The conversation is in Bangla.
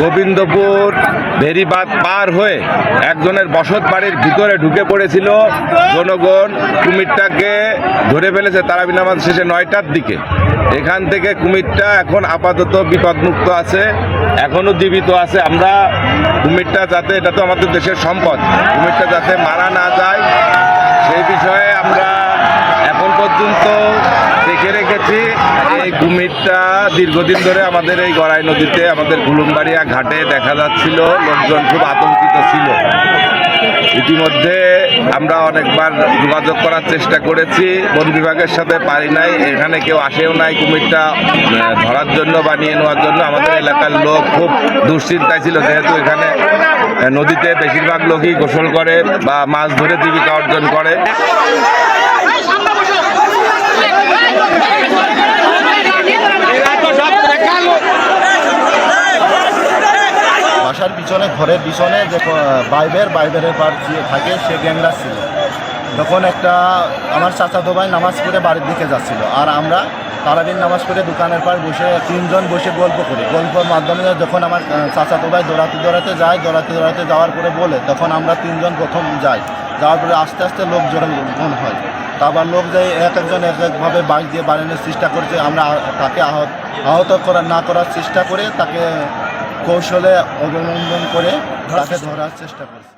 গোবিন্দপুর ভেরিবাদ পার হয়ে একজনের বসত বাড়ির ভিতরে ঢুকে পড়েছিল। জনগণ কুমিরটাকে ধরে ফেলেছে তারাবি নামাজ শেষে নয়টার দিকে। এখান থেকে কুমিরটা এখন আপাতত বিপদমুক্ত আছে, এখনও জীবিত আছে। আমরা কুমিরটা যাতে, এটা তো আমাদের দেশের সম্পদ, কুমিরটা যাতে মারা না যায়, সেই বিষয়ে আমরা এখন পর্যন্ত কুমিরটা দীর্ঘদিন ধরে আমাদের এই গড়াই নদীতে, আমাদের গুলুমবাড়িয়া ঘাটে দেখা যাচ্ছিল, লোকজন খুব আতঙ্কিত ছিল। ইতিমধ্যে আমরা অনেকবার যোগাযোগ করার চেষ্টা করেছি, বন বিভাগের সাথে পারি নাই, এখানে কেউ আসেও নাই কুমিরটা ধরার জন্য বা নিয়ে নেওয়ার জন্য। আমাদের এলাকার লোক খুব দুশ্চিন্তায় ছিল, যেহেতু এখানে নদীতে বেশিরভাগ লোকই গোসল করে বা মাছ ধরে জীবিকা অর্জন করে। বাসার পিছনে ঘরের পিছনে যে বাইবের বাইবের পার যে থাকে, সে গ্যাংরা ছিল। তখন একটা আমার চাচাতো ভাই নামাজ পড়ে বাড়ির দিকে যাচ্ছিল। আর আমরা তারাবিন নামাজ পড়ে দোকানের পার বসে, তিনজন বসে গল্প করি। গল্পের মাধ্যমে যখন আমার চাচাতো ভাই দৌড়াতে দৌড়াতে যায়, দৌড়াতে দৌড়াতে যাওয়ার পরে বলে, তখন আমরা তিনজন প্রথম যাই। যাওয়ার পরে আস্তে আস্তে লোক জড়ন হয়। তারপর লোক যাই এক একজন এক একভাবে বাইক দিয়ে বাড়ানোর চেষ্টা করছে, আমরা তাকে আহত আহত করার, না করার চেষ্টা করে তাকে কৌশলে অবলম্বন করে তাকে ধরার চেষ্টা করছি।